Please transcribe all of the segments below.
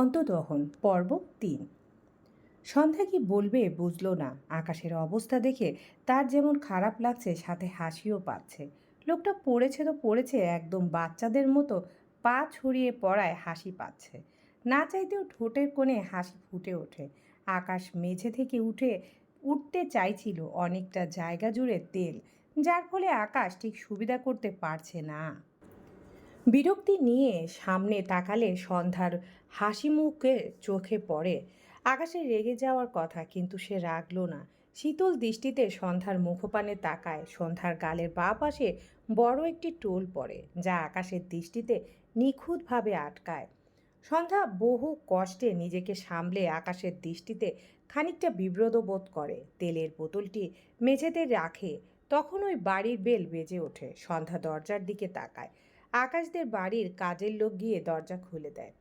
অন্তদহন, পর্ব তিন। সন্ধ্যা কি বলবে বুঝলো না। আকাশের অবস্থা দেখে তার যেমন খারাপ লাগছে, সাথে হাসিও পাচ্ছে। লোকটা পড়েছে তো পড়েছে, একদম বাচ্চাদের মতো পা ছড়িয়ে পড়ায় হাসি পাচ্ছে। না চাইতেও ঠোঁটের কোণে হাসি ফুটে ওঠে। আকাশ মেঝে থেকে উঠে, উঠতে চাইছিল অনেকটা জায়গা জুড়ে তেল, যার ফলে আকাশ ঠিক সুবিধা করতে পারছে না। বিরক্তি নিয়ে সামনে তাকালে সন্ধ্যার হাসি মুখে চোখে পড়ে। আকাশে রেগে যাওয়ার কথা, কিন্তু সে রাগলো না। শীতল দৃষ্টিতে সন্ধ্যার মুখপানে তাকায়। সন্ধ্যার গালের বা পাশে বড় একটি টোল পড়ে, যা আকাশের দৃষ্টিতে নিখুঁতভাবে আটকায়। সন্ধ্যা বহু কষ্টে নিজেকে সামলে আকাশের দৃষ্টিতে খানিকটা বিব্রত বোধ করে। তেলের বোতলটি মেঝেতে রাখে, তখন ওই বাড়ির বেল বেজে ওঠে। সন্ধ্যা দরজার দিকে তাকায়। আকাশদের বাড়ির কাজের লোক গিয়ে দরজা খুলে দেয়।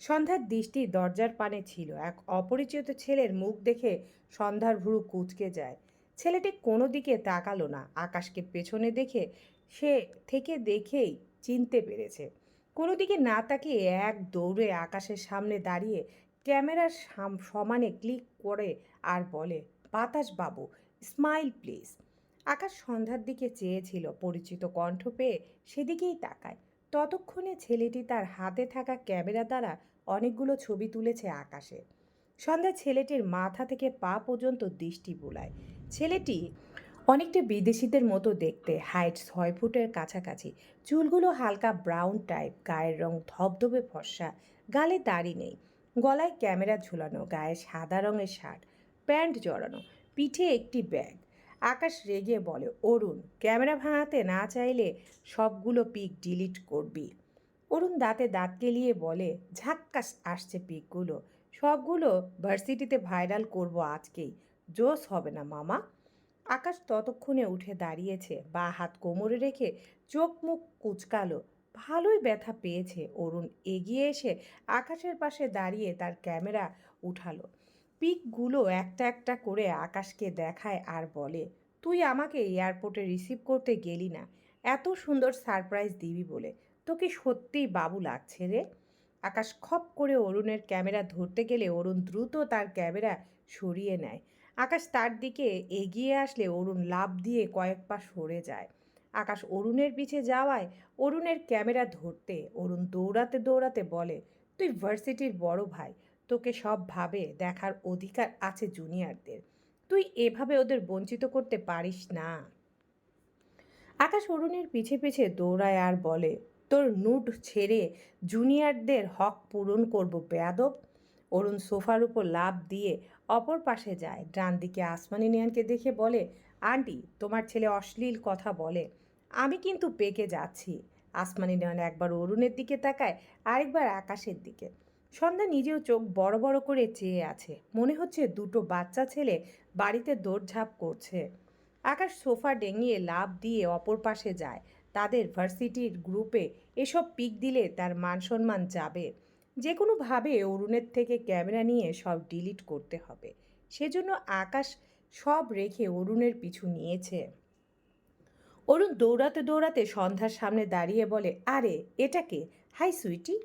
সন্ধ্যার দৃষ্টি দরজার পানে ছিল। এক অপরিচিত ছেলের মুখ দেখে সন্ধ্যার ভুরু কুচকে যায়। ছেলেটি কোনো দিকে তাকালো না। আকাশকে পেছনে দেখে সে থেকে দেখেই চিনতে পেরেছে। কোনো দিকে না তাকিয়ে এক দৌড়ে আকাশের সামনে দাঁড়িয়ে ক্যামেরার সাম- সমানে ক্লিক করে আর বলে, বাতাস বাবু স্মাইল প্লিজ আকাশ সন্ধ্যার দিকে চেয়েছিল পরিচিত কণ্ঠ পেয়ে সেদিকেই তাকায়। ততক্ষণে ছেলেটি তার হাতে থাকা ক্যামেরা দ্বারা অনেকগুলো ছবি তুলেছে আকাশে। সন্ধ্যা ছেলেটির মাথা থেকে পা পর্যন্ত দৃষ্টি বুলায়। ছেলেটি অনেকটা বিদেশিদের মতো দেখতে, হাইট ছয় ফুটের কাছাকাছি, চুলগুলো হালকা ব্রাউন টাইপ, গায়ের রং ধবধবে ফর্সা, গালে দাড়ি নেই, গলায় ক্যামেরা ঝুলানো, গায়ে সাদা রঙের শার্ট, প্যান্ট জড়ানো, পিঠে একটি ব্যাগ। আকাশ রেগে বলে, অরুণ, ক্যামেরা ভাঙাতে না চাইলে সবগুলো পিক ডিলিট করবি। অরুণ দাঁতে দাঁত কেলিয়ে বলে, ঝাক্কাস আসছে পিকগুলো। সবগুলো ভার্সিটিতে ভাইরাল করব আজকেই। জোশ হবে না, মামা। আকাশ ততক্ষণে উঠে দাঁড়িয়েছে, বা হাত কোমরে রেখে চোখ মুখ কুচকালো। ভালোই ব্যথা পেয়েছে। অরুণ এগিয়ে এসে আকাশের পাশে দাঁড়িয়ে তার ক্যামেরা উঠালো। পিকগুলো একটা একটা করে আকাশকে দেখায় আর বলে তুই আমাকে এয়ারপোর্টে রিসিভ করতে গেলি না। এত সুন্দর সারপ্রাইজ দিবি বলে। তোকে সত্যিই বাবু লাগছে রে। আকাশ খপ করে অরুণের ক্যামেরা ধরতে গেলে অরুণ দ্রুত তার ক্যামেরা সরিয়ে নেয়। আকাশ তার দিকে এগিয়ে আসলে অরুণ লাভ দিয়ে কয়েক পা সরে যায়। আকাশ অরুণের পিছে যাওয়ায় অরুণের ক্যামেরা ধরতে, অরুণ দৌড়াতে দৌড়াতে বলে, তুই ভার্সিটির বড় ভাই। তোকে সবভাবে দেখার অধিকার আছে জুনিয়রদের তুই এভাবে ওদের বঞ্চিত করতে পারিস না। আকাশ অরুণের পিছে পিছে দৌড়ায় আর বলে, তোর নুট ছেড়ে জুনিয়রদের হক পূরণ করব বেয়াদব। অরুণ সোফার উপর লাভ দিয়ে অপর পাশে যায়। ডান দিকে আসমানি নিয়ানকে দেখে বলে, আন্টি, তোমার ছেলে অশ্লীল কথা বলে। আমি কিন্তু পেকে যাচ্ছি। আসমানি নিয়ান একবার অরুণের দিকে তাকায়, আরেকবার আকাশের দিকে। সন্ধ্যা নিজেও চোখ বড় বড় করে চেয়ে আছে। মনে হচ্ছে দুটো বাচ্চা ছেলে বাড়িতে দৌড়ঝাঁপ করছে। আকাশ সোফা ডেঙিয়ে লাভ দিয়ে অপর পাশে যায়। তাদের ভার্সিটির গ্রুপে এসব পিক দিলে তার মান সম্মান যাবে। যে কোনোভাবে অরুণের থেকে ক্যামেরা নিয়ে সব ডিলিট করতে হবে। সেজন্য আকাশ সব রেখে অরুণের পিছু নিয়েছে। অরুণ দৌড়াতে দৌড়াতে সন্ধ্যার সামনে দাঁড়িয়ে বলে, আরে এটাকে হাই সুইটি।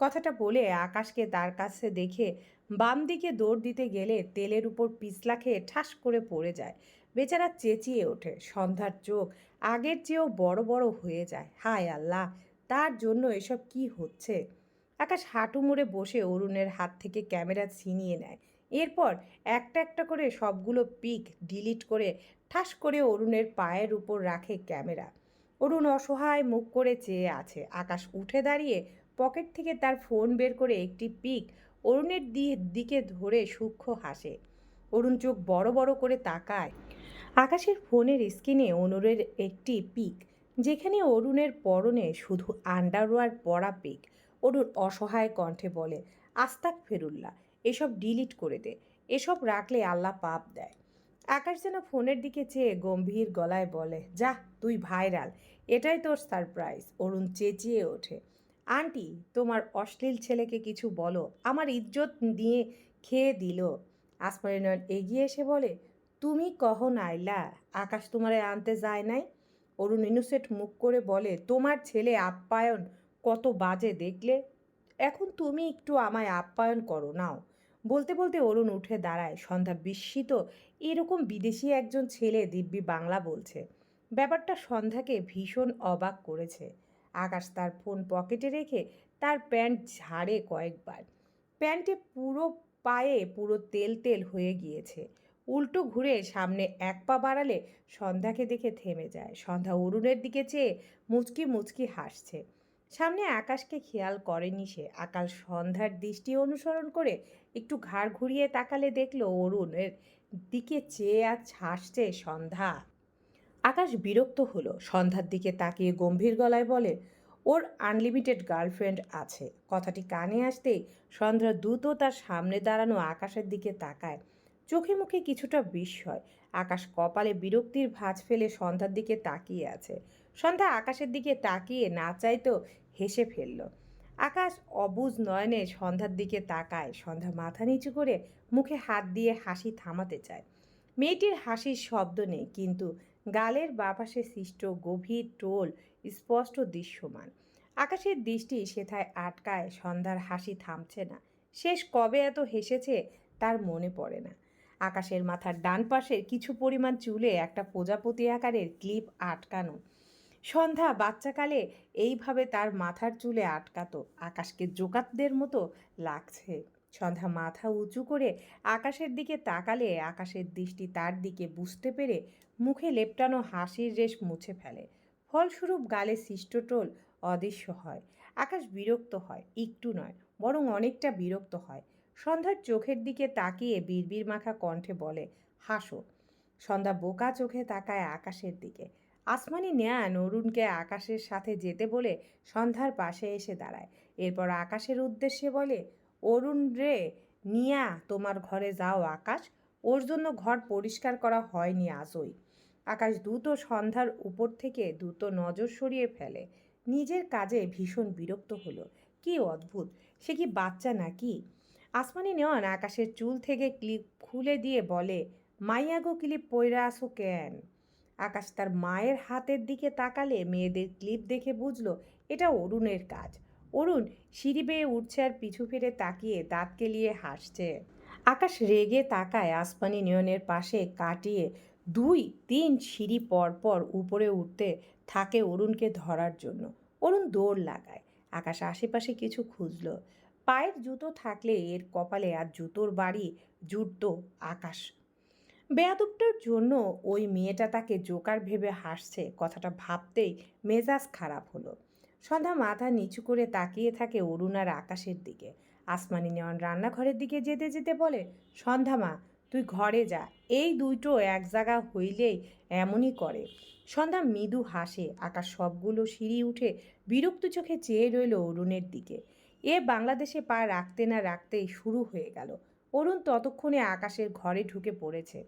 কথাটা বলে আকাশকে তার কাছে দেখে বাম দিকে দৌড় দিতে গেলে তেলের উপর পিছলা খেয়ে ঠাস করে পড়ে যায়। বেচারা চেঁচিয়ে ওঠে। সন্ধ্যার চোখ আগের চেয়েও বড় বড় হয়ে যায়। হায় আল্লাহ, তার জন্য এসব কি হচ্ছে? আকাশ হাঁটু মুড়ে বসে অরুণের হাত থেকে ক্যামেরা ছিনিয়ে নেয়। এরপর একটা একটা করে সবগুলো পিক ডিলিট করে ঠাস করে অরুণের পায়ের উপর রাখে ক্যামেরা। অরুণ অসহায় মুখ করে চেয়ে আছে। আকাশ উঠে দাঁড়িয়ে পকেট থেকে তার ফোন বের করে একটি পিক অরুণের দিকে ধরে সূক্ষ্ম হাসে। অরুণ চোখ বড় বড় করে তাকায়। আকাশের ফোনের স্ক্রিনে অনুরের একটি পিক, যেখানে অরুণের পরনে শুধু আন্ডারওয়ার পরা পিক। অরুণ অসহায় কণ্ঠে বলে, আস্তাক ফেরুল্লা এসব ডিলিট করে দে। এসব রাখলে আল্লাহ পাপ দেয়। আকাশ যেন ফোনের দিকে চেয়ে গম্ভীর গলায় বলে, যা, তুই ভাইরাল। এটাই তোর সারপ্রাইজ। অরুণ চেঁচিয়ে ওঠে। আন্টি, তোমার অশ্লীল ছেলেকে কিছু বলো। আমার ইজ্জত নিয়ে খেয়ে দিল। আসমানি নয়ন এগিয়ে এসে বলে, তুমি কহ নাইলা? আকাশ তোমারে আনতে যায় নাই? অরুণ ইনোসেন্ট মুখ করে বলে, তোমার ছেলে আপ্যায়ন কত বাজে দেখলে? এখন তুমি একটু আমায় আপ্যায়ন করো, নাও। বলতে বলতে অরুণ উঠে দাঁড়ায়। সন্ধ্যা বিস্মিত, এরকম বিদেশি একজন ছেলে দিব্যি বাংলা বলছে। ব্যাপারটা সন্ধ্যাকে ভীষণ অবাক করেছে। আকাশ তার ফোন পকেটে রেখে তার প্যান্ট ঝাড়ে কয়েকবার। প্যান্টে পুরো পায়ে পুরো তেল তেল হয়ে গিয়েছে। উল্টো ঘুরে সামনে এক পা বাড়ালে সন্ধ্যাকে দেখে থেমে যায়। সন্ধ্যা অরুণের দিকে চেয়ে মুচকি মুচকি হাসছে। সামনে আকাশকে খেয়াল করেনি সে। আকাশ সন্ধ্যার দৃষ্টি অনুসরণ করে একটু ঘাড় ঘুরিয়ে তাকালে দেখল অরুণের দিকে চেয়ে আজ হাসছে সন্ধ্যা। আকাশ বিরক্ত হলো। সন্ধ্যার দিকে তাকিয়ে গম্ভীর গলায় বলে, ওর আনলিমিটেড গার্লফ্রেন্ড আছে। কথাটি কানে আসতেই সন্ধ্যা দ্রুত তার সামনে দাঁড়ানো আকাশের দিকে তাকায়। চোখে মুখে কিছুটা বিস্ময়। আকাশ কপালে বিরক্তির ভাঁজ ফেলে সন্ধ্যার দিকে তাকিয়ে আছে। সন্ধ্যা আকাশের দিকে তাকিয়ে না চাইতেও হেসে ফেলল। আকাশ অবুজ নয়নে সন্ধ্যার দিকে তাকায়। সন্ধ্যা মাথা নিচু করে মুখে হাত দিয়ে হাসি থামাতে চায়। মেয়েটির হাসির শব্দ নেই, কিন্তু গালের বাপাশে সৃষ্ট গভীর টোল স্পষ্ট দৃশ্যমান। আকাশের দৃষ্টি সেথায় আটকায়, সন্ধ্যার হাসি থামছে না। শেষ কবে এত হেসেছে তার মনে পড়ে না। আকাশের মাথার ডান পাশের কিছু পরিমাণ চুলে একটা প্রজাপতি আকারের ক্লিপ আটকানো। সন্ধ্যা বাচ্চাকালে এইভাবে তার মাথার চুলে আটকাতো। আকাশকে জোকাতদের মতো লাগছে। সন্ধ্যা মাথা উঁচু করে আকাশের দিকে তাকালে আকাশের দৃষ্টি তার দিকে বুঝতে পেরে মুখে লেপটানো হাসির রেশ মুছে ফেলে। ফলস্বরূপ গালে সৃষ্টটোল অদৃশ্য হয়। আকাশ বিরক্ত হয়, একটু নয়, বরং অনেকটা বিরক্ত হয়। সন্ধ্যার চোখের দিকে তাকিয়ে বিড়বির মাখা কণ্ঠে বলে, হাসো। সন্ধ্যা বোকা চোখে তাকায় আকাশের দিকে। আসমানি নেয়ান অরুণকে আকাশের সাথে যেতে বলে সন্ধ্যার পাশে এসে দাঁড়ায়। এরপর আকাশের উদ্দেশ্যে বলে অরুণ রে, নিয়া, তোমার ঘরে যাও আকাশ। ওর জন্য ঘর পরিষ্কার করা হয়নি আজই। আকাশ দ্রুত সন্ধ্যার উপর থেকে দ্রুত নজর সরিয়ে ফেলে। নিজের কাজে ভীষণ বিরক্ত হলো। কি অদ্ভুত! সে কি বাচ্চা নাকি? আসমানি নেওয়ান আকাশের চুল থেকে ক্লিপ খুলে দিয়ে বলে মাইয়াগো ক্লিপ পইরা আসো কেন? আকাশ তার মায়ের হাতের দিকে তাকালে মেয়েদের ক্লিপ দেখে বুঝলো, এটা অরুণের কাজ। অরুণ সিঁড়ি বেয়ে উঠছে আর পিছু ফিরে তাকিয়ে দাঁত কেলিয়ে হাসছে। আকাশ রেগে তাকায় আসমানি নিয়নের পাশে কাটিয়ে দুই, তিন সিঁড়ি পর পর উপরে উঠতে থাকে অরুণকে ধরার জন্য। অরুণ দৌড় লাগায়। আকাশ আশেপাশে কিছু খুঁজলো। পায়ের জুতো থাকলে এর কপালে আর জুতোর বাড়ি জুটত আকাশ। বেয়াদবটার জন্য ওই মেয়েটা তাকে জোকার ভেবে হাসছে। কথাটা ভাবতেই মেজাজ খারাপ হলো। সন্ধ্যা মাথা নিচু করে তাকিয়ে থাকে অরুণ আর আকাশের দিকে। আসমানি নেওয়ান রান্নাঘরের দিকে যেতে যেতে বলে, সন্ধ্যা মা, তুই ঘরে যা। এই দুইটো এক জায়গা হইলেই এমনই করে। সন্ধ্যা মৃদু হাসে, আকাশ সবগুলো সিঁড়ি উঠে বিরক্ত চোখে চেয়ে রইল অরুণের দিকে। এ বাংলাদেশে পা রাখতে না রাখতেই শুরু হয়ে গেল। অরুণ ততক্ষণে আকাশের ঘরে ঢুকে পড়েছে।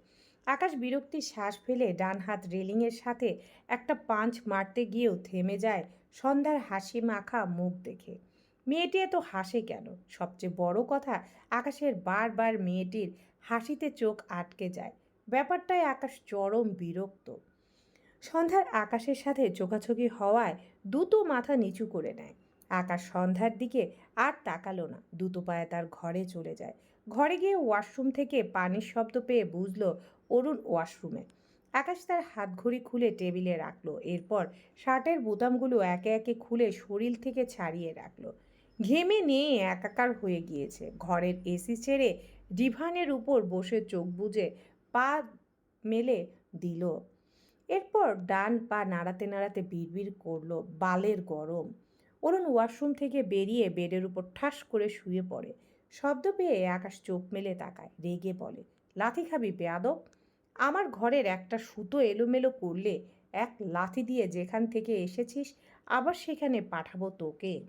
আকাশ বিরক্তির শ্বাস ফেলে ডান হাত রেলিংয়ের সাথে একটা পাঞ্চ মারতে গিয়েও থেমে যায় সন্ধ্যার হাসি মাখা মুখ দেখে। মেয়েটি এত হাসে কেন? সবচেয়ে বড় কথা, আকাশের বারবার মেয়েটির হাসিতে চোখ আটকে যায়। ব্যাপারটায় আকাশ চরম বিরক্ত। সন্ধ্যার আকাশের সাথে চোখাচোখি হওয়ায় দুটো মাথা নিচু করে নেয়। আকাশ সন্ধ্যার দিকে আর তাকালো না, দুটো পায়ে তার ঘরে চলে যায়। ঘরে গিয়ে ওয়াশরুম থেকে পানির শব্দ পেয়ে বুঝলো অরুণ ওয়াশরুমে। আকাশ তার হাত ঘড়ি খুলে টেবিলে রাখল, এরপর শার্টের বোতামগুলো একে একে খুলে শরীর থেকে ছাড়িয়ে রাখল। ঘেমে নিয়ে একাকার হয়ে গিয়েছে। ঘরের এসি ছেড়ে ডিভানের উপর বসে চোখ বুজে পা মেলে দিল। এরপর ডান পা নাড়াতে নাড়াতে বিড়বিড় করল, বালের গরম। অরুণ ওয়াশরুম থেকে বেরিয়ে বেডের উপর ঠাস করে শুয়ে পড়ে। শব্দ পেয়ে আকাশ চোখ মেলে তাকায়, রেগে বলে, লাথি খাবি বেয়াদব আমার ঘরের একটা সুতো এলোমেলো করলে এক লাথি দিয়ে যেখান থেকে এসেছিস আবার সেখানে পাঠাবো তোকে।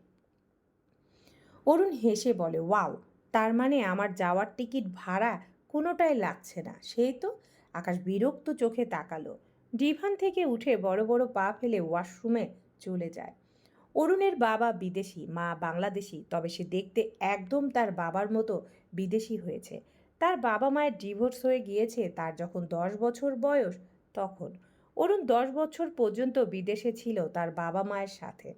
অরুণ হেসে বলে, ওয়াও, তার মানে আমার যাওয়ার টিকিট ভাড়া কোনোটাই লাগছে না, সেই তো? আকাশ বিরক্ত চোখে তাকালো। ডিভান থেকে উঠে বড় বড় পা ফেলে ওয়াশরুমে চলে যায়। অরুণের বাবা বিদেশি, মা বাংলাদেশি, তবে সে দেখতে একদম তার বাবার মতো বিদেশি হয়েছে। তার বাবা মায়ের ডিভোর্স হয়ে গিয়েছে, তার যখন দশ বছর বয়স, তখন। অরুণ দশ বছর পর্যন্ত বিদেশে ছিল তার বাবা মায়ের সাথে।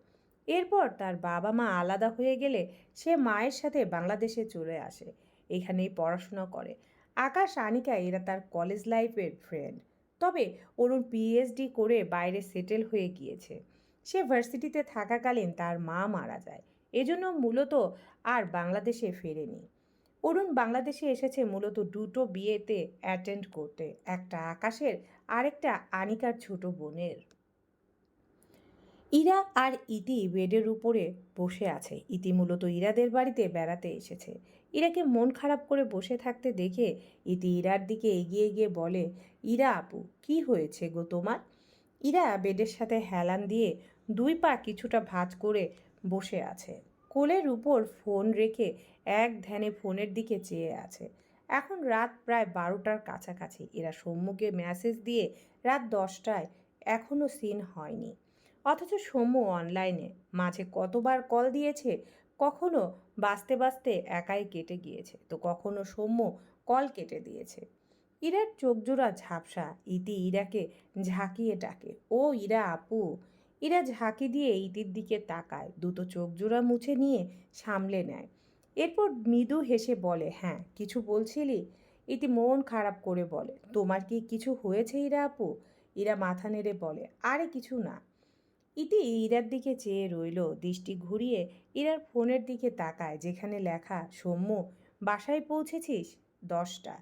এরপর তার বাবা মা আলাদা হয়ে গেলে সে মায়ের সাথে বাংলাদেশে চলে আসে। এখানেই পড়াশোনা করে। আকাশ, আনিকা এরা তার কলেজ লাইফের ফ্রেন্ড তবে অরুণ পিএইচডি করে বাইরে সেটেল হয়ে গিয়েছে। সে ভার্সিটিতে থাকাকালীন তার মা মারা যায়। এজন্য মূলত আর বাংলাদেশে ফেরেনি। অরুণ বাংলাদেশে এসেছে মূলত দুটো বিয়েতে অ্যাটেন্ড করতে, একটা আকাশের, আরেকটা আনিকার ছোট বোনের। ইরা আর ইতি বেডের উপরে বসে আছে। ইতি মূলত ইরাদের বাড়িতে বেড়াতে এসেছে। ইরাকে মন খারাপ করে বসে থাকতে দেখে ইতি ইরার দিকে এগিয়ে গিয়ে বলে, ইরা আপু, কি হয়েছে গো তোমার? ইরা বেডের সাথে হেলান দিয়ে দুই পা কিছুটা ভাঁজ করে বসে আছে। কোলের উপর ফোন রেখে এক ধ্যানে ফোনের দিকে চেয়ে আছে। এখন রাত প্রায় বারোটার কাছাকাছি। এরা সৌম্যকে মেসেজ দিয়ে রাত দশটায় এখনও সিন হয়নি। অথচ সৌম্য অনলাইনে মাঝে কতবার কল দিয়েছে, কখনো বাঁচতে বাঁচতে একাই কেটে গিয়েছে। তো কখনো সৌম্য কল কেটে দিয়েছে। ইরার চোখজোড়া ঝাপসা, ইতি ইরাকে ঝাঁকিয়ে ডাকে, ও ইরা আপু ইরা ঝাঁকি দিয়ে ইতির দিকে তাকায়, দুটো চোখ জোড়া মুছে নিয়ে সামলে নেয়। এরপর মৃদু হেসে বলে হ্যাঁ কিছু বলছিলি? ইতি মন খারাপ করে বলে, তোমার কি কিছু হয়েছে ইরা আপু? ইরা মাথা নেড়ে বলে, আরে কিছু না। ইতি ইরার দিকে চেয়ে রইল, দৃষ্টি ঘুরিয়ে ইরার ফোনের দিকে তাকায়, যেখানে লেখা সৌম্য বাসায় পৌঁছেছিস? দশটা।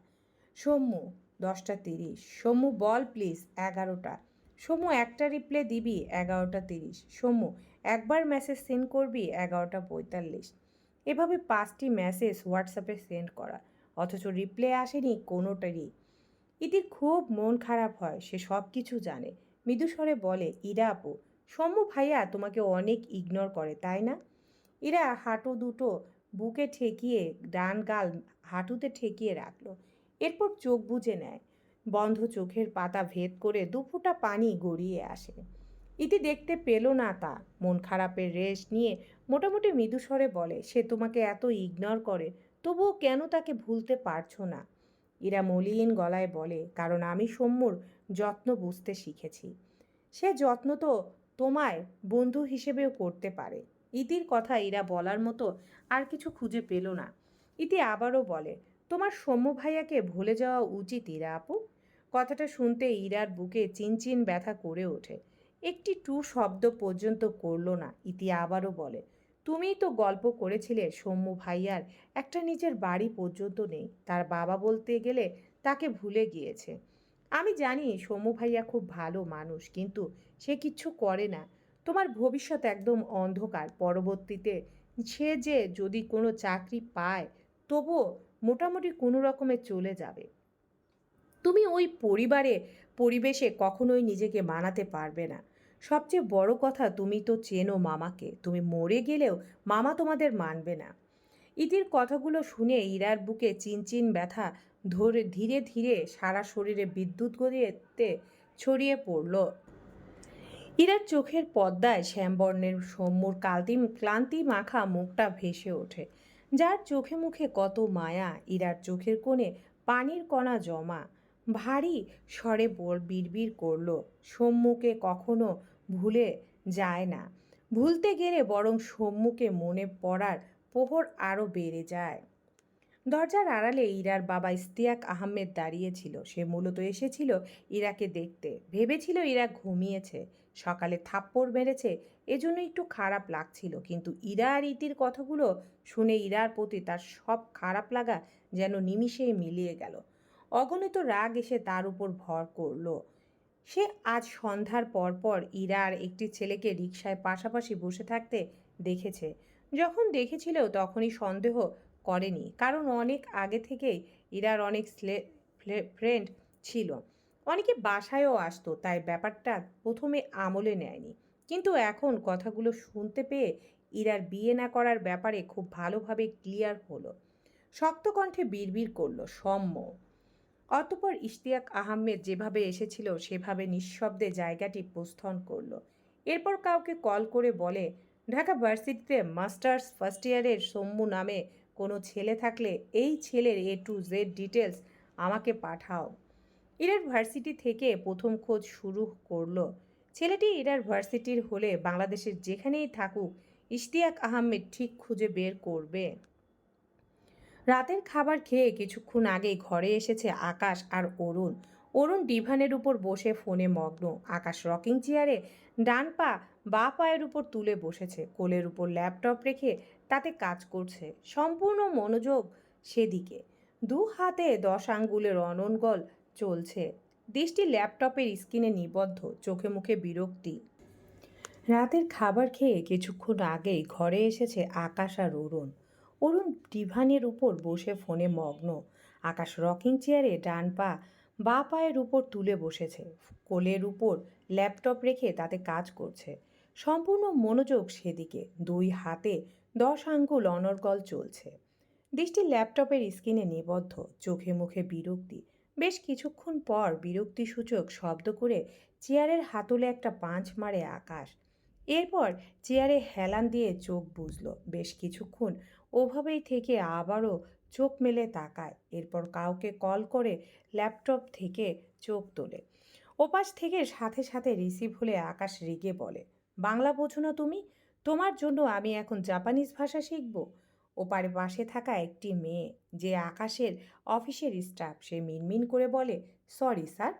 সৌম্য দশটা তিরিশ। সৌম্য বল প্লিজ, এগারোটা। সৌম্য একটা রিপ্লে দিবি এগারোটা তিরিশ। সৌম্য একবার মেসেজ সেন্ড করবি এগারোটা পঁয়তাল্লিশ। এভাবে পাঁচটি মেসেজ হোয়াটসঅ্যাপে সেন্ড করা, অথচ রিপ্লে আসেনি কোনোটারই। ইতির খুব মন খারাপ হয়, সে সব কিছু জানে মৃদুস্বরে বলে, ইরা আপু সৌম্য ভাইয়া তোমাকে অনেক ইগনোর করে, তাই না? এরা হাঁটু দুটো বুকে ঠেকিয়ে, ডান গাল হাঁটুতে ঠেকিয়ে রাখল। এরপর চোখ বুজে নেয়। বন্ধ চোখের পাতা ভেদ করে দুফোঁটা পানি গড়িয়ে আসে। ইতি দেখতে পেল না তা। মন খারাপের রেশ নিয়ে মোটামুটি মৃদুস্বরে বলে, সে তোমাকে এত ইগনোর করে, তবুও কেন তাকে ভুলতে পারছ না? ইরা মলিন গলায় বলে, কারণ আমি সৌম্যর যত্ন বুঝতে শিখেছি। সে যত্ন তো তোমায় বন্ধু হিসেবেও করতে পারে। ইতির কথা ইরা বলার মতো আর কিছু খুঁজে পেল না। ইতি আবারও বলে, তোমার সৌম্য ভাইয়াকে ভুলে যাওয়া উচিত ইরা আপু। কথাটা শুনতে ইরার বুকে চিনচিন ব্যথা করে ওঠে। একটি টু শব্দ পর্যন্ত করল না, ইতি আবারও বলে, তুমিই তো গল্প করেছিলে, সৌম্য ভাইয়ার, একটা নিজের বাড়ি পর্যন্ত নেই। তার বাবা বলতে গেলে তাকে ভুলে গিয়েছে। আমি জানি সৌম্য ভাইয়া খুব ভালো মানুষ, কিন্তু সে কিচ্ছু করে না। তোমার ভবিষ্যৎ একদম অন্ধকার। পরবর্তীতে সে যে যদি কোনো চাকরি পায়, তবুও মোটামুটি কোনো রকমে চলে যাবে। তুমি ওই পরিবারে, পরিবেশে কখনোই নিজেকে মানাতে পারবে না। সবচেয়ে বড় কথা, তুমি তো চেনো মামাকে। তুমি মরে গেলেও মামা তোমাদের মানবে না। ইতির কথাগুলো শুনে ইরার বুকে চিনচিন ব্যথা ধরে ধীরে ধীরে সারা শরীরে বিদ্যুৎ গতিতে ছড়িয়ে পড়ল। ইরার চোখের পদ্মায় শ্যামবর্ণের সৌম্যর কালতি, ক্লান্তি মাখা মুখটা ভেসে ওঠে। যার চোখে মুখে কত মায়া, ইরার চোখের কোণে পানির কণা জমা। ভারী স্বরে বল বিড়বিড় করল। সৌম্যকে কখনো ভুলে যায় না। ভুলতে গেলে বরং সৌম্যকে মনে পড়ার প্রহর আরও বেড়ে যায়। দরজার আড়ালে ইরার বাবা ইস্তিয়াক আহমেদ দাঁড়িয়েছিল। সে মূলত এসেছিল ইরাকে দেখতে। ভেবেছিল ইরা ঘুমিয়েছে। সকালে থাপ্পড় মেরেছে। এজন্য একটু খারাপ লাগছিল। কিন্তু ইরা আর ইতির কথাগুলো শুনে ইরার প্রতি তার সব খারাপ লাগা যেন নিমিষেই মিলিয়ে গেল। অগণিত রাগ এসে তার উপর ভর করল। সে আজ সন্ধ্যার পর পর ইরার একটি ছেলেকে রিকশায় পাশাপাশি বসে থাকতে দেখেছে। যখন দেখেছিল তখনই সন্দেহ করেনি, কারণ অনেক আগে থেকেই ইরার অনেক ফ্রেন্ড ছিল। অনেকে বাসায়ও আসতো, তাই ব্যাপারটা প্রথমে আমলে নেয়নি। কিন্তু এখন কথাগুলো শুনতে পেয়ে ইরার বিয়ে না করার ব্যাপারে খুব ভালোভাবে ক্লিয়ার হলো। শক্ত কণ্ঠে বিড়বিড় করল সম্য অতপর ইশতিয়াক আহমেদ যেভাবে এসেছিল, সেভাবে নিঃশব্দে জায়গাটি প্রস্থান করল। এরপর কাউকে কল করে বলে, ঢাকা ভার্সিটিতে মাস্টার্স ফার্স্ট ইয়ারের সৌম্য নামে কোনো ছেলে থাকলে এই ছেলের এ টু জেড ডিটেলস আমাকে পাঠাও। ইরার ভার্সিটি থেকে প্রথম খোঁজ শুরু করল। ছেলেটি ইরার ভার্সিটির হলে বাংলাদেশের যেখানেই থাকুক, ইশতিয়াক আহমেদ ঠিক খুঁজে বের করবে। রাতের খাবার খেয়ে কিছুক্ষণ আগেই ঘরে এসেছে আকাশ আর অরুণ। অরুণ ডিভানের উপর বসে ফোনে মগ্ন। আকাশ রকিং চেয়ারে ডান পা বা পায়ের উপর তুলে বসেছে। কোলের উপর ল্যাপটপ রেখে তাতে কাজ করছে। সম্পূর্ণ মনোযোগ সেদিকে। দু হাতে দশ আঙ্গুলের অননগল চলছে। দৃষ্টি ল্যাপটপের স্ক্রিনে নিবদ্ধ, চোখে মুখে বিরক্তি। রাতের খাবার খেয়ে কিছুক্ষণ আগেই ঘরে এসেছে আকাশ আর অরুণ। অরুণ ডিভানের উপর বসে ফোনে মগ্ন। আকাশ রকিং চেয়ারে ডান পা, বা পায়ের উপর তুলে বসেছে। কোলের উপর ল্যাপটপ রেখে তাতে কাজ করছে। সম্পূর্ণ মনোযোগ সেদিকে। দুই হাতে দশ আঙ্গুল অনর্গল চলছে। দৃষ্টি ল্যাপটপের স্ক্রিনে নিবদ্ধ। চোখে মুখে বিরক্তি। বেশ কিছুক্ষণ পর বিরক্তিসূচক শব্দ করে চেয়ারের হাতলে একটা পাঁচ মারে আকাশ। এরপর চেয়ারে হেলান দিয়ে চোখ বুঝল বেশ কিছুক্ষণ ওভাবেই থেকে আবারও চোখ মেলে তাকায়। এরপর কাউকে কল করে ল্যাপটপ থেকে চোখ তোলে। ওপাশ থেকে সাথে সাথে রিসিভ হলে আকাশ রেগে বলে, বাংলা বোঝো না তুমি? তোমার জন্য আমি এখন জাপানিজ ভাষা শিখব? ওপারে পাশে থাকা একটি মেয়ে, যে আকাশের অফিসের স্টাফ, সে মিনমিন করে বলে, সরি স্যার।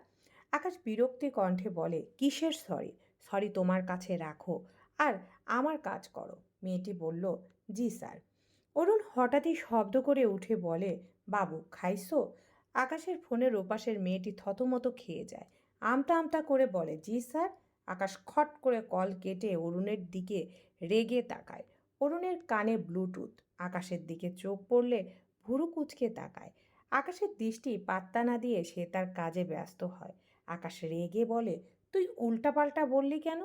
আকাশ বিরক্তি কণ্ঠে বলে, কিসের সরি? সরি তোমার কাছে রাখো আর আমার কাজ করো। মেয়েটি বলল, জি স্যার। অরুণ হঠাৎই শব্দ করে উঠে বলে, বাবু, খাইছো? আকাশের ফোনের ওপাশের মেয়েটি থতমত খেয়ে যায়। আমতা আমতা করে বলে, জি স্যার। আকাশ খট করে কল কেটে অরুণের দিকে রেগে তাকায়। অরুণের কানে ব্লুটুথ। আকাশের দিকে চোখ পড়লে ভুরু কুচকে তাকায়। আকাশের দৃষ্টি পাত্তা না দিয়ে সে তার কাজে ব্যস্ত হয়। আকাশ রেগে বলে, তুই উল্টাপাল্টা বললি কেন?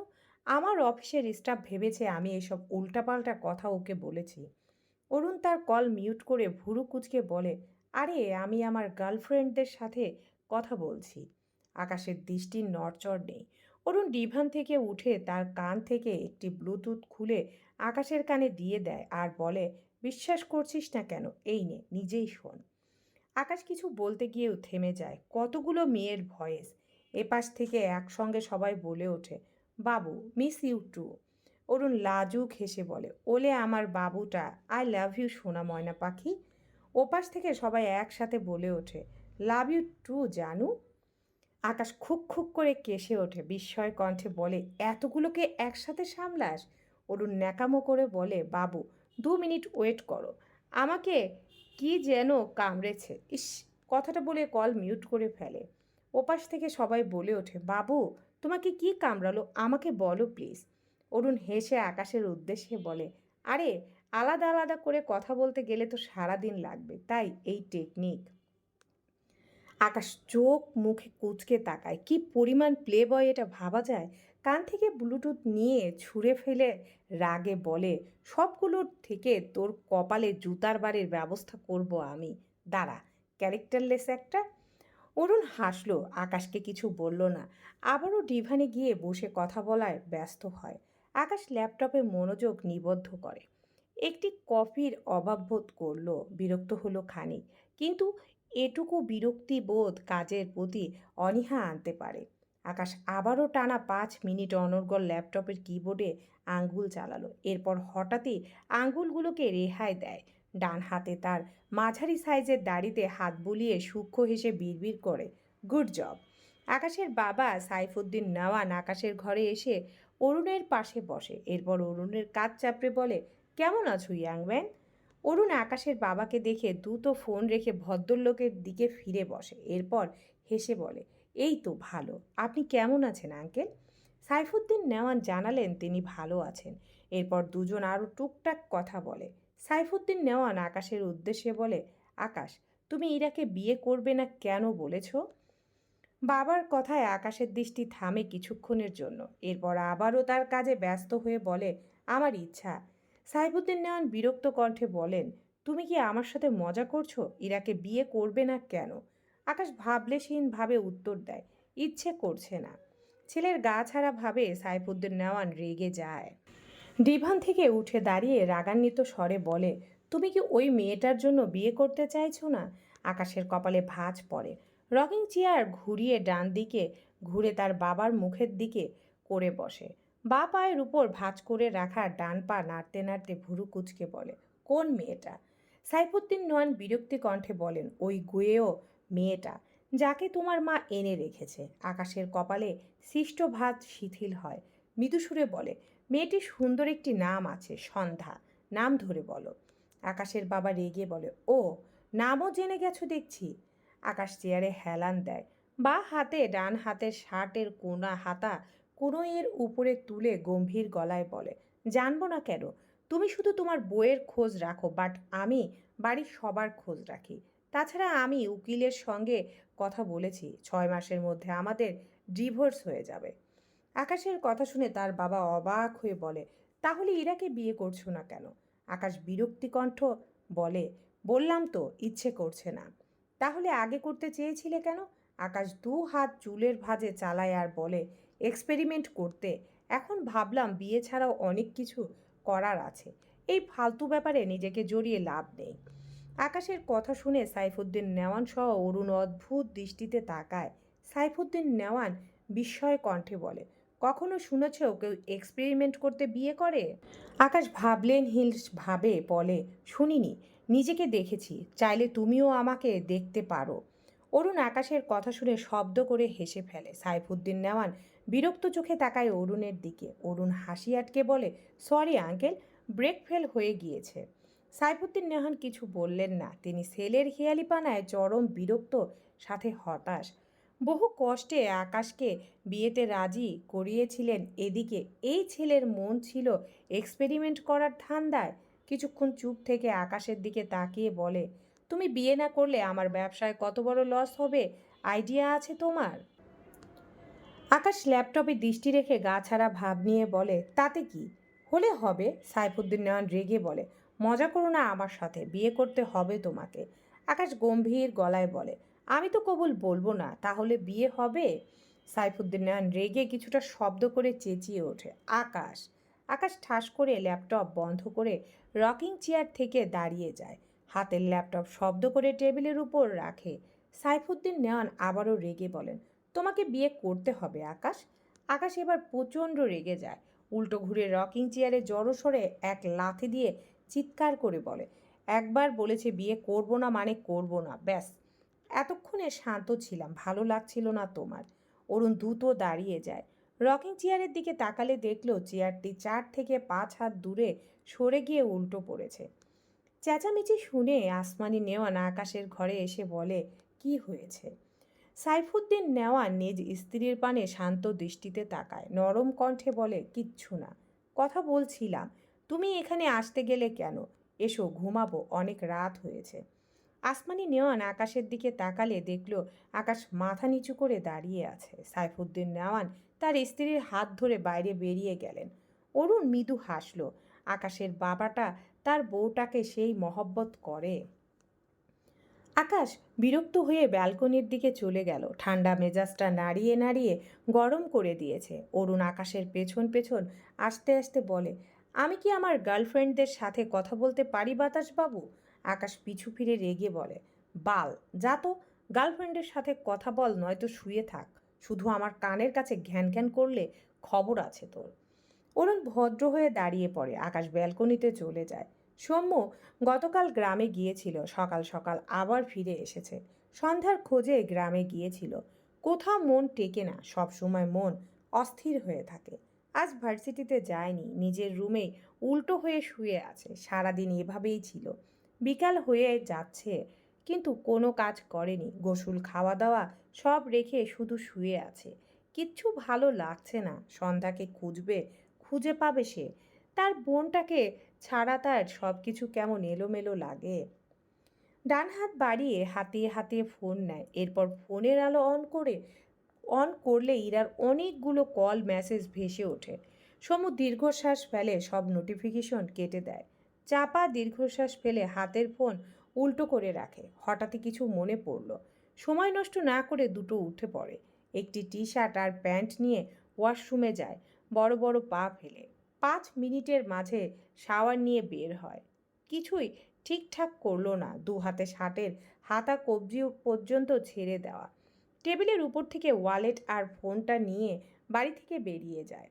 আমার অফিসের স্টাফ ভেবেছে আমি এসব উল্টাপাল্টা কথা ওকে বলেছি। অরুণ তার কল মিউট করে ভুরু কুচকে বলে, আরে, আমি আমার গার্লফ্রেন্ডদের সাথে কথা বলছি। আকাশের দৃষ্টির নড়চড় নেই। অরুণ ডিভান থেকে উঠে তার কান থেকে একটি ব্লুটুথ খুলে আকাশের কানে দিয়ে দেয় আর বলে, বিশ্বাস করছিস না কেন? এই নে, নিজেই শোন। আকাশ কিছু বলতে গিয়েও থেমে যায়। কতগুলো মেয়ের ভয়েস। এপাশ থেকে একসঙ্গে সবাই বলে ওঠে, বাবু মিস ইউ টু অরুণ লাজুক হেসে বলে, ওলে আমার বাবুটা, আই লাভ ইউ সোনা ময়না পাখি। ওপাশ থেকে সবাই একসাথে বলে ওঠে, লাভ ইউ টু জানু? আকাশ খুক খুক করে কেসে ওঠে, বিস্ময় কণ্ঠে বলে, এতগুলোকে একসাথে সামলাস? অরুণ ন্যাকামো করে বলে, বাবু, দু মিনিট ওয়েট করো, আমাকে কি যেন কামড়েছে। ইস, কথাটা বলে কল মিউট করে ফেলে। ওপাশ থেকে সবাই বলে ওঠে, বাবু, তোমাকে কি কামড়ালো? আমাকে বলো প্লিজ। অরুণ হেসে আকাশের উদ্দেশ্যে বলে, আরে, আলাদা আলাদা করে কথা বলতে গেলে তো সারাদিন লাগবে, তাই এই টেকনিক আকাশ চোখ মুখে কুচকে তাকায়, কি পরিমাণ প্লে বয় এটা ভাবা যায়? কান থেকে ব্লুটুথ নিয়ে ছুঁড়ে ফেলে রাগে বলে সবগুলোর থেকে তোর কপালে জুতার বাড়ির ব্যবস্থা করব আমি। দাঁড়া ক্যারেক্টারলেস একটা? অরুণ হাসলো, আকাশকে কিছু বলল না, আবারও ডিভানে গিয়ে বসে কথা বলায় ব্যস্ত হয়। আকাশ ল্যাপটপে মনোযোগ নিবদ্ধ করে। একটি কফির অভাব বোধ করল, বিরক্ত হলো খানিক। কিন্তু এটুকু বিরক্তি বোধ কাজের প্রতি অনীহা আনতে পারে। আকাশ আবারও টানা পাঁচ মিনিট অনর্গল ল্যাপটপের কিবোর্ডে আঙ্গুল চালালো। এরপর হঠাৎই আঙ্গুলগুলোকে রেহাই দেয়। ডান হাতে তার মাঝারি সাইজের দাড়িতে হাত বুলিয়ে সূক্ষ্ম হেসে বিড়বিড় করে, গুড জব। আকাশের বাবা সাইফুদ্দিন নওয়ান আকাশের ঘরে এসে অরুণের পাশে বসে। এরপর অরুণের কাজ চাপড়ে বলে, কেমন আছো ইয়াংম্যান অরুণ আকাশের বাবাকে দেখে দ্রুত ফোন রেখে ভদ্রলোকের দিকে ফিরে বসে। এরপর হেসে বলে, এই তো ভালো। আপনি কেমন আছেন, আঙ্কেল? সাইফুদ্দিন নেওয়ান জানালেন তিনি ভালো আছেন। এরপর দুজন আরও টুকটাক কথা বলে। সাইফুদ্দিন নেওয়ান আকাশের উদ্দেশ্যে বলে, আকাশ, তুমি ইরাকে বিয়ে করবে না কেন বলেছ? বাবার কথায় আকাশের দৃষ্টি থামে কিছুক্ষণের জন্য। এরপর আবারও তার কাজে ব্যস্ত হয়ে বলে, আমার ইচ্ছা। সাইফুদ্দিন নেওয়ান বিরক্ত কণ্ঠে বলেন, তুমি কি আমার সাথে মজা করছ? ইরাকে বিয়ে করবে না কেন? আকাশ ভাবলেশীনভাবে উত্তর দেয়, ইচ্ছে করছে না। ছেলের গা ছাড়া ভাবে সাইফুদ্দিন নেওয়ান রেগে যায়। ডিভান থেকে উঠে দাঁড়িয়ে রাগান্বিত স্বরে বলে, তুমি কি ওই মেয়েটার জন্য বিয়ে করতে চাইছো না? আকাশের কপালে ভাঁজ পড়ে। রকিং চেয়ার ঘুরিয়ে ডান দিকে ঘুরে তার বাবার মুখের দিকে করে বসে। বা পায়ের উপর ভাঁজ করে রাখা ডান পা নাড়তে নাড়তে ভুরু কুচকে বলে, কোন মেয়েটা? সাইফুদ্দিন নোয়ান বিরক্তি কণ্ঠে বলেন, ওই গুয়েও মেয়েটা, যাকে তোমার মা এনে রেখেছে। আকাশের কপালে সৃষ্ট ভাত শিথিল হয়। মৃদুসুরে বলে, মেয়েটির সুন্দর একটি নাম আছে, সন্ধ্যা। নাম ধরে বলো। আকাশের বাবা রেগে বলে, ও, নামও জেনে গেছো দেখছি। আকাশ চেয়ারে হেলান দেয়। বা হাতে, ডান হাতের শার্টের কোনা হাতা কোনোয়ের উপরে তুলে গম্ভীর গলায় বলে, জানব না কেন? তুমি শুধু তোমার বইয়ের খোঁজ রাখো, বাট আমি বাড়ির সবার খোঁজ রাখি। তাছাড়া আমি উকিলের সঙ্গে কথা বলেছি, ছয় মাসের মধ্যে আমাদের ডিভোর্স হয়ে যাবে আকাশের কথা শুনে তার বাবা অবাক হয়ে বলে, তাহলে ইরাকে বিয়ে করছ না কেন আকাশ বিরক্তি কণ্ঠ বলে, বললাম তো, ইচ্ছে করছে না। তাহলে আগে করতে চেয়েছিলে কেন? আকাশ দু হাত চুলের ভাঁজে চালায় আর বলে, এক্সপেরিমেন্ট করতে। এখন ভাবলাম বিয়ে ছাড়াও অনেক কিছু করার আছে। এই ফালতু ব্যাপারে নিজেকে জড়িয়ে লাভ নেই। আকাশের কথা শুনে সাইফুদ্দিন নেওয়ান সহ অরুণ অদ্ভুত দৃষ্টিতে তাকায়। সাইফুদ্দিন নেওয়ান বিস্ময় কণ্ঠে বলে, কখনো শুনেছ কেউ এক্সপেরিমেন্ট করতে বিয়ে করে? আকাশ ভাবলেন হিলস ভাবে বলে, শুনিনি। নিজেকে দেখেছি, চাইলে তুমিও আমাকে দেখতে পারো। অরুণ আকাশের কথা শুনে শব্দ করে হেসে ফেলে। সাইফুদ্দিন নেওয়ান বিরক্ত চোখে তাকায় অরুণের দিকে। অরুণ হাসি আটকে বলে, সরি আঙ্কেল, ব্রেক ফেল হয়ে গিয়েছে। সাইফুদ্দিন নেহান কিছু বললেন না। তিনি সেলের হেয়ালিপানায় চরম বিরক্ত, সাথে হতাশ। বহু কষ্টে আকাশকে বিয়েতে রাজি করিয়েছিলেন। এদিকে এই ছেলের মন ছিল এক্সপেরিমেন্ট করার ধান্দায়। কিছুক্ষণ চুপ থেকে আকাশের দিকে তাকিয়ে বলে, তুমি বিয়ে না করলে আমার ব্যবসায় কত বড় লস হবে? আইডিয়া আছে তোমার? আকাশ ল্যাপটপে দৃষ্টি রেখে গা ছাড়া ভাব নিয়ে বলে, তাতে কি? হলে হবে, সাইফুদ্দিন নেওয়ান রেগে বলে, মজা করো না আমার সাথে, বিয়ে করতে হবে তোমাকে। আকাশ গম্ভীর গলায় বলে, আমি তো কবুল বলব না, তাহলে বিয়ে হবে? সাইফুদ্দিন নেওয়ান রেগে কিছুটা শব্দ করে চেঁচিয়ে ওঠে, আকাশ আকাশ ঠাস করে ল্যাপটপ বন্ধ করে রকিং চেয়ার থেকে দাঁড়িয়ে যায়। হাতের ল্যাপটপ শব্দ করে টেবিলের উপর রাখে। সাইফুদ্দিন নেওয়ান আবারও রেগে বলেন, তোমাকে বিয়ে করতে হবে, আকাশ। আকাশ এবার প্রচণ্ড রেগে যায়। উল্টো ঘুরে রকিং চেয়ারে জড়োসড়ে এক লাথি দিয়ে চিৎকার করে বলে, একবার বলেছে বিয়ে করব না মানে করব না, ব্যাস। এতক্ষণে শান্ত ছিলাম, ভালো লাগছিল না তোমার। অরুণ দ্রুত দাঁড়িয়ে যায়। রকিং চেয়ারের দিকে তাকালে দেখল চেয়ারটি চার থেকে পাঁচ হাত দূরে সরে গিয়ে উল্টো পড়েছে। চেঁচামেচি শুনে আসমানি নেওয়ান আকাশের ঘরে এসে বলে, কি হয়েছে? সাইফুদ্দিন নেওয়ান নিজ স্ত্রীর পানে শান্ত দৃষ্টিতে তাকায়, নরম কণ্ঠে বলে, কিচ্ছু না। কথা বলছিলাম। তুমি এখানে আসতে গেলে কেন? এসো, ঘুমাবো, অনেক রাত হয়েছে। আসমানি নেওয়ান আকাশের দিকে তাকালে দেখল আকাশ মাথা নিচু করে দাঁড়িয়ে আছে। সাইফুদ্দিন নেওয়ান তার স্ত্রীর হাত ধরে বাইরে বেরিয়ে গেলেন। অরুণ মৃদু হাসল, আকাশের বাবাটা তার বউটাকে সেই মহব্বত করে। আকাশ বিরক্ত হয়ে ব্যালকনির দিকে চলে গেল। ঠান্ডা মেজাজটা নাড়িয়ে নাড়িয়ে গরম করে দিয়েছে। অরুণ আকাশের পেছন পেছন আস্তে আস্তে বলে, আমি কি আমার গার্লফ্রেন্ডদের সাথে কথা বলতে পারি বাতাসবাবু? আকাশ পিছু ফিরে রেগে বলে, বাল, যা তো, গার্লফ্রেন্ডের সাথে কথা বল, নয়তো শুয়ে থাক। শুধু আমার কানের কাছে ঘ্যান ঘ্যান করলে খবর আছে তোর। অরুণ ভদ্র হয়ে দাঁড়িয়ে পড়ে, আকাশ ব্যালকনিতে চলে যায়। সৌম্য গতকাল গ্রামে গিয়েছিল, সকাল সকাল আবার ফিরে এসেছে। সন্ধ্যার খোঁজে গ্রামে গিয়েছিল। কোথাও মন টেকে না, সব সময় মন অস্থির হয়ে থাকে। আজ ভার্সিটিতে যায়নি, নিজের রুমে উল্টো হয়ে শুয়ে আছে, সারাদিন এভাবেই ছিল। বিকাল হয়ে যাচ্ছে, কিন্তু কোনো কাজ করেনি। গোসল খাওয়া দাওয়া সব রেখে শুধু শুয়ে আছে। কিচ্ছু ভালো লাগছে না। সন্ধ্যাকে খুঁজবে, খুঁজে পাবে সে। তার বোনটাকে ছাড়া তার সব কিছু কেমন এলোমেলো লাগে। ডান হাত বাড়িয়ে হাতিয়ে হাতিয়ে ফোন নেয়। এরপর ফোনের আলো অন করে, অন করলে ইরার অনেকগুলো কল, মেসেজ ভেসে ওঠে। সমু দীর্ঘশ্বাস ফেলে সব নোটিফিকেশন কেটে দেয়। চাপা দীর্ঘশ্বাস ফেলে হাতের ফোন উল্টো করে রাখে। হঠাৎই কিছু মনে পড়ল। সময় নষ্ট না করে দুটো উঠে পড়ে। একটি টি শার্ট আর প্যান্ট নিয়ে ওয়াশরুমে যায়। বড় বড় পা ফেলে। পাঁচ মিনিটের মাঝে শাওয়ার নিয়ে বের হয়। কিছুই ঠিকঠাক করল না দু হাতে শার্টের হাতা কবজি পর্যন্ত ছেড়ে দেওয়া। টেবিলের উপর থেকে ওয়ালেট আর ফোনটা নিয়ে বাড়ি থেকে বেরিয়ে যায়।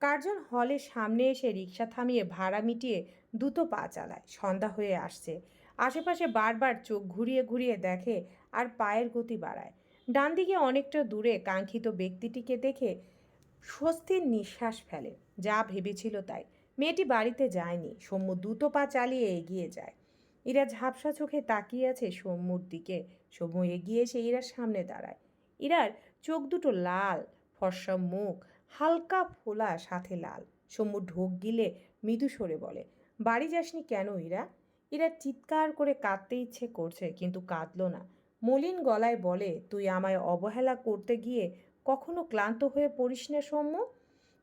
কার্জন হলের সামনে এসে রিক্সা থামিয়ে ভাড়া মিটিয়ে দ্রুত পা চালায়। সন্ধ্যা হয়ে আসছে। আশেপাশে বারবার চোখ ঘুরিয়ে ঘুরিয়ে দেখে আর পায়ের গতি বাড়ায়। ডান দিকে অনেকটা দূরে কাঙ্ক্ষিত ব্যক্তিটিকে দেখে স্বস্তির নিঃশ্বাস ফেলে। যা ভেবেছিল তাই। মেয়েটি বাড়িতে যায়নি। সৌম্য দ্রুত পা চালিয়ে এগিয়ে যায়। ইরা ঝাপসা চোখে তাকিয়ে আছে সৌম্যর দিকে। সৌম্য এগিয়ে এসে ইরার সামনে দাঁড়ায়। ইরার চোখ দুটো লাল, ফর্সা মুখ হালকা ফোলা, সাথে লাল। সৌম্য ঢোক গিলে মৃদু সরে বলে, বাড়ি যাসনি কেন ইরা? ইরা চিৎকার করে কাঁদতে ইচ্ছে করছে, কিন্তু কাঁদলো না। মলিন গলায় বলে, তুই আমায় অবহেলা করতে গিয়ে কখনো ক্লান্ত হয়ে পড়িস না সৌম্য?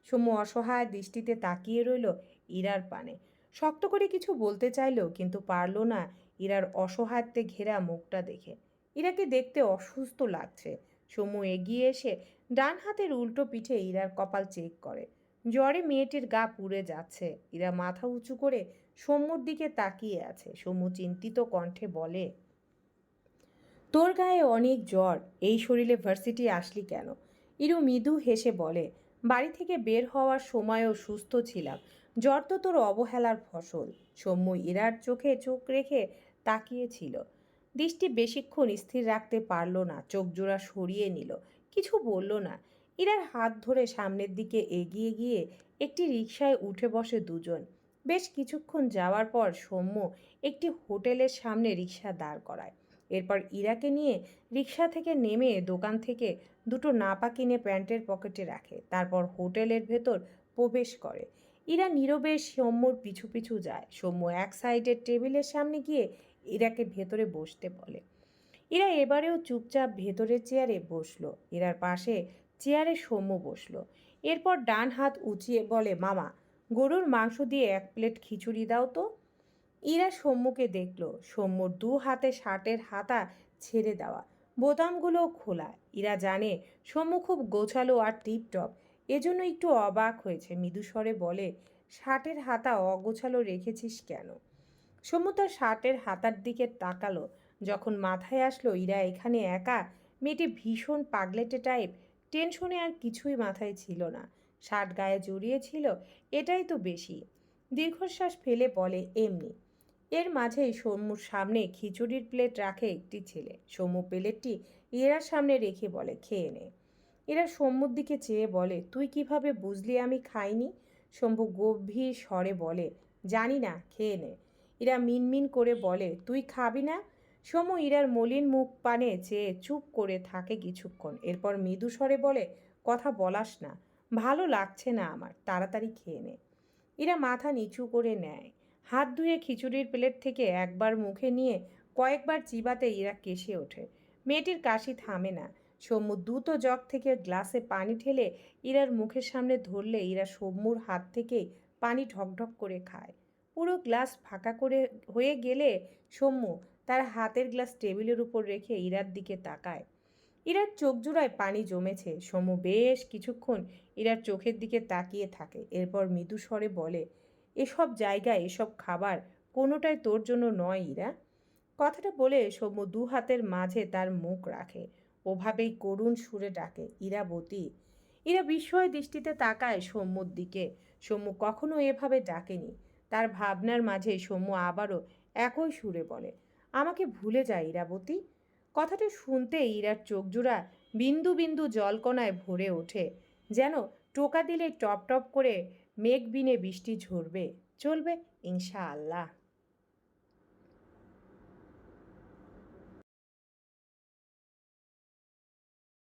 সৌম্য অসহায় দৃষ্টিতে তাকিয়ে রইল ইরার পানে। শক্ত করে কিছু বলতে চাইলো কিন্তু পারল না ইরার অসহায়ত্বে ঘেরা মুখটা দেখে। ইরাকে দেখতে অসুস্থ লাগছে। সৌম্য এগিয়ে এসে ডান হাতের উল্টো পিঠে ইরার কপাল চেক করে। জ্বরে মেয়েটির গা পুড়ে যাচ্ছে। ইরা মাথা উঁচু করে সৌম্যর দিকে তাকিয়ে আছে। সৌম্য চিন্তিত কণ্ঠে বলে, তোর গায়ে অনেক জ্বর। এই শরীরে ভার্সিটি আসলি কেন? ইরু মৃদু হেসে বলে, বাড়ি থেকে বের হওয়ার সময়ও সুস্থ ছিলাম। জ্বর তো তোর অবহেলার ফসল। সৌম্য ইরার চোখে চোখ রেখে তাকিয়েছিল। দৃষ্টি বেশিক্ষণ স্থির রাখতে পারল না। চোখ জোড়া সরিয়ে নিল। কিছু বলল না। ইরার হাত ধরে সামনের দিকে এগিয়ে গিয়ে একটি রিকশায় উঠে বসে দুজন। বেশ কিছুক্ষণ যাওয়ার পর সৌম্য একটি হোটেলের সামনে রিকশা দাঁড় করায়। এরপর ইরাকে নিয়ে রিকশা থেকে নেমে দোকান থেকে দুটো নাপা কিনে প্যান্টের পকেটে রাখে, তারপর হোটেলের ভেতর প্রবেশ করে। ইরা নীরবে সৌম্যর পিছু পিছু যায়। সৌম্য এক সাইডের টেবিলের সামনে গিয়ে ইরাকে ভেতরে বসতে বলে। ইরা এবারেও চুপচাপ ভেতরের চেয়ারে বসল। ইরার পাশে চেয়ারে সৌম্য বসল। এরপর ডান হাত উঁচিয়ে বলে, মামা, গরুর মাংস দিয়ে এক প্লেট খিচুড়ি দাও তো। ইরা সৌম্যকে দেখল। সৌম্যর দু হাতে শার্টের হাতা ছেড়ে দেওয়া বোতামগুলো খোলা। ইরা জানে সৌম্য খুব গোছালো আর টিপটপ। এজন্য একটু অবাক হয়েছে। মৃদুস্বরে বলে, শার্টের হাতা অগোছালো রেখেছিস কেন? সৌম্য তার শার্টের হাতার দিকে তাকালো। যখন মাথায় আসলো ইরা এখানে একা, মেয়েটি ভীষণ পাগলেটে টাইপ টেনশনে আর কিছুই মাথায় ছিল না। শার্ট গায়ে জড়িয়েছিল এটাই তো বেশি। দীর্ঘশ্বাস ফেলে বলে, এমনি। এর মাঝেই সৌম্যর সামনে খিচুড়ির প্লেট রাখে একটি ছেলে। সৌম্য প্লেটটি ইরার সামনে রেখে বলে, খেয়ে নে। এরা সৌম্যর দিকে চেয়ে বলে, তুই কীভাবে বুঝলি আমি খাইনি? শম্ভু গভীর স্বরে বলে, জানি না, খেয়ে নে। এরা মিনমিন করে বলে, তুই খাবি না? সৌম্য ইরার মলিন মুখ পানে চেয়ে চুপ করে থাকে কিছুক্ষণ। এরপর মৃদু স্বরে বলে, কথা বলাস না, ভালো লাগছে না আমার, তাড়াতাড়ি খেয়ে নে। ইরা মাথা নিচু করে নেয়। হাত ধুয়ে খিচুড়ির প্লেট থেকে একবার মুখে নিয়ে কয়েকবার চিবাতে ইরা কেশে ওঠে। মেয়েটির কাশি থামে না। সৌম্য দ্রুত জগ থেকে গ্লাসে পানি ঢেলে ইরার মুখের সামনে ধরলে ইরা সৌম্যর হাত থেকে পানি ঢকঢক করে খায়। পুরো গ্লাস ফাঁকা করে হয়ে গেলে সৌম্য তার হাতের গ্লাস টেবিলের উপর রেখে ইরার দিকে তাকায়। ইরার চোখ জোড়ায় পানি জমেছে। সৌম্য বেশ কিছুক্ষণ ইরার চোখের দিকে তাকিয়ে থাকে। এরপর মৃদু স্বরে বলে, এসব জায়গায় এসব খাবার কোনোটাই তোর জন্য নয়, ইরা। কথাটা বলে সৌম্য দু হাতের মাঝে তার মুখ রাখে। ওভাবেই করুণ সুরে ডাকে ইরাবতী ইরা বিস্ময় দৃষ্টিতে তাকায় সৌম্যর দিকে। সৌম্য কখনো এভাবে ডাকেনি। তার ভাবনার মাঝে সৌম্য আবারও একই সুরে বলে আমাকে ভুলে যায় ইরাবতী। কথাটা শুনতে ইরার চোখ জোড়া বিন্দু বিন্দু জলকণায় ভরে ওঠে, যেন টোকা দিলে টপ টপ করে মেঘ বিনে বৃষ্টি ঝরবে। চলবে ইনশাআল্লাহ।